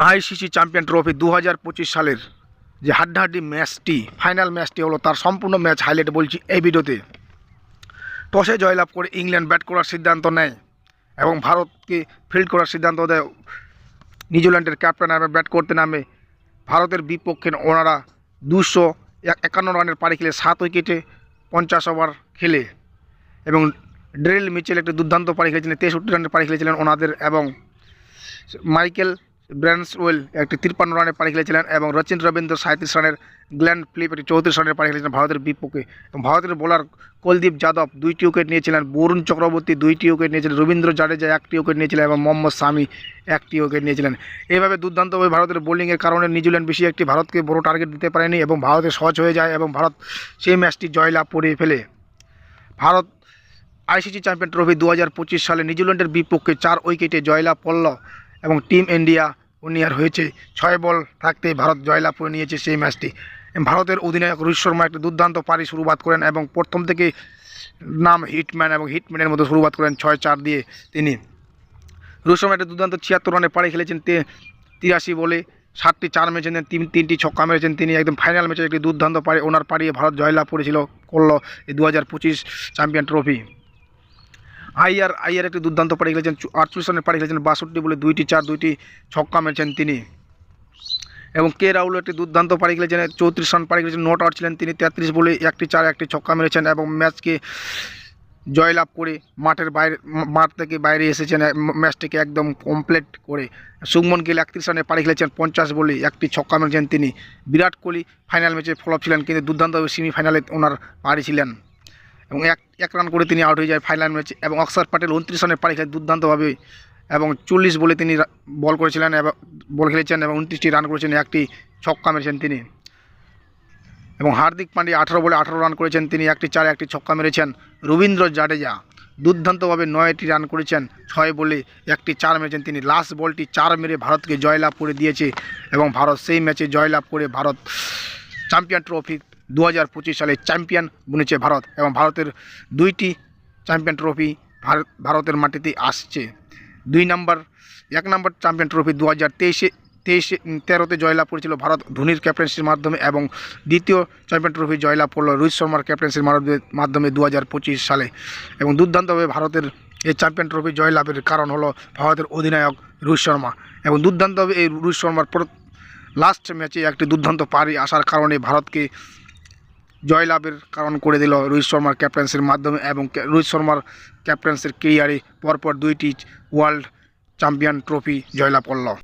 ICC champion trophy দু হাজার পঁচিশ সালের যে হাড্ডাহাড্ডি ম্যাচটি, ফাইনাল ম্যাচটি হলো, তার সম্পূর্ণ ম্যাচ হাইলাইট বলছি এই ভিডিওতে। টসে জয়লাভ করে ইংল্যান্ড ব্যাট করার সিদ্ধান্ত নেয় এবং ভারতকে ফিল্ড করার সিদ্ধান্ত দেয়। নিউজিল্যান্ডের ক্যাপ্টেন নামে ব্যাট করতে নামে ভারতের বিপক্ষে ওনারা দুশো একান্ন রানের পাড়ি খেলে সাত উইকেটে পঞ্চাশ ওভার খেলে এবং ড্রেল মিচেল একটি দুর্দান্ত পাড়ি খেলেছিলেন, তেষট্টি রানের পাড়ি খেলেছিলেন ওনাদের এবং মাইকেল ব্র্যান্সওয়েল একটি তিপ্পান্ন রানের পাড়ি খেলেছিলেন এবং রচিন রবীন্দ্র সাঁত্রিশ রানের গ্ল্যান ফিলিপ একটি চৌত্রিশ রানের পাড়ি খেলেছিলেন ভারতের বিপক্ষে। এবং ভারতের বোলার কুলদীপ যাদব দুইটি উইকেট নিয়েছিলেন, বরুণ চক্রবর্তী দুইটি উইকেট নিয়েছিলেন, রবীন্দ্র জাডেজা একটি উইকেট নিয়েছিলেন এবং মোহাম্মদ সামি একটি উইকেট নিয়েছিলেন। এইভাবে দুর্দান্তভাবে ভারতের বোলিংয়ের কারণে নিউজিল্যান্ড বেশি একটি ভারতকে বড় টার্গেট দিতে পারেনি এবং ভারতে সহজ হয়ে যায় এবং ভারত সেই ম্যাচটি জয়লাভ করে ফেলে। ভারত আইসিসি চ্যাম্পিয়ন ট্রফি দু হাজার পঁচিশ সালে নিউজিল্যান্ডের বিপক্ষে চার উইকেটে জয়লাভ করল এবং টিম ইন্ডিয়া উনিয়ার হয়েছে ছয় বল থাকতে ভারত জয়লাভ করে নিয়েছে সেই ম্যাচটি। ভারতের অধিনায়ক রোহিত শর্মা একটি দুর্দান্ত পারি শুরুবাত করেন এবং প্রথম থেকে নাম হিটম্যান এবং হিটম্যানের মতো শুরুবাত করেন ছয় চার দিয়ে তিনি। রোহিত শর্মা একটা দুর্দান্ত ছিয়াত্তর রানে পাড়ি খেলেছেন তে তিরাশি বলে, সাতটি চার মেরেছেন তিন তিনটি ছক্কা মেরেছেন তিনি। একদম ফাইনাল ম্যাচে একটি দুর্দান্ত পারি, ওনার পাড়িয়ে ভারত জয়লাভ করেছিল, করল এই দু হাজার পঁচিশ চ্যাম্পিয়ন ট্রফি। আইয়ার আইয়ার একটি দুর্দান্ত পাড়ি খেলেছেন। আটচল্লিশ রানের পাড়ি খেলেছেন। বাষট্টি বলে দুইটি চার, দুইটি ছক্কা মেরেছেন তিনি। এবং কে রাহুল একটি দুর্দান্ত পাড়ি খেলেছেন। চৌত্রিশ রান পাড়ি খেলেছেন। নট আউট ছিলেন তিনি। তেত্রিশ বলে একটি চার, একটি ছক্কা মেরেছেন এবং ম্যাচকে জয়লাভ করে মাঠের বাইরে, মাঠ থেকে বাইরে এসেছেন। ম্যাচটিকে একদম কমপ্লিট করে শুভমন গিল একত্রিশ রানে পাড়ি খেলেছেন। পঞ্চাশ বলে একটি ছক্কা মেরেছেন তিনি। বিরাট কোহলি ফাইনাল ম্যাচে ফলপ ছিলেন, কিন্তু দুর্দান্তভাবে সেমিফাইনালে ওনার পাড়ি ছিলেন। এবং এক এক রান করে তিনি আউট হয়ে যায় ফাইনাল ম্যাচে এবং অক্ষর প্যাটেল উনত্রিশ রানের পাড়ি খেলে দুর্দান্তভাবে এবং চল্লিশ বলে তিনি বল করেছিলেন এবং বল খেলেছেন এবং উনত্রিশটি রান করেছেন, একটি ছক্কা মেরেছেন তিনি। এবং হার্দিক পান্ডে আঠারো বলে আঠারো রান করেছেন তিনি, একটি চারে একটি ছক্কা মেরেছেন রবীন্দ্র জাডেজা। দুর্দান্তভাবে নয়টি রান করেছেন, ছয় বলে একটি চার মেরেছেন তিনি। লাস্ট বলটি চার মেরে ভারতকে জয়লাভ করে দিয়েছে এবং ভারত সেই ম্যাচে জয়লাভ করে ভারত চ্যাম্পিয়ন ট্রফি দু সালে চ্যাম্পিয়ন বনেছে ভারত এবং ভারতের দুইটি চ্যাম্পিয়ন ট্রফি ভারত ভারতের মাটিতে আসছে। দুই নম্বর, এক নম্বর চ্যাম্পিয়ন ট্রফি দু হাজার তেইশে তেইশে তেরোতে জয়লাভ করেছিল ভারত ধোনির ক্যাপ্টেন্সির মাধ্যমে এবং দ্বিতীয় চ্যাম্পিয়ন ট্রফি জয়লাভ করল রোহিত শর্মার ক্যাপ্টেন্সির মাধ্যমে- মাধ্যমে দু হাজার পঁচিশ সালে এবং দুর্দান্তভাবে ভারতের এই চ্যাম্পিয়ন ট্রফি জয়লাভের কারণ হলো ভারতের অধিনায়ক রোহিত শর্মা এবং দুর্দান্তভাবে এই রোহিত শর্মার লাস্ট ম্যাচে একটি দুর্দান্ত পারি আসার কারণে ভারতকে জয়লাভের কারণ করে দিল রোহিত শর্মার ক্যাপ্টেন্সির মাধ্যমে এবং রোহিত শর্মার ক্যাপ্টেন্সির কেরিয়ারে পরপর দুইটি ওয়ার্ল্ড চ্যাম্পিয়ন ট্রফি জয়লাভ করল।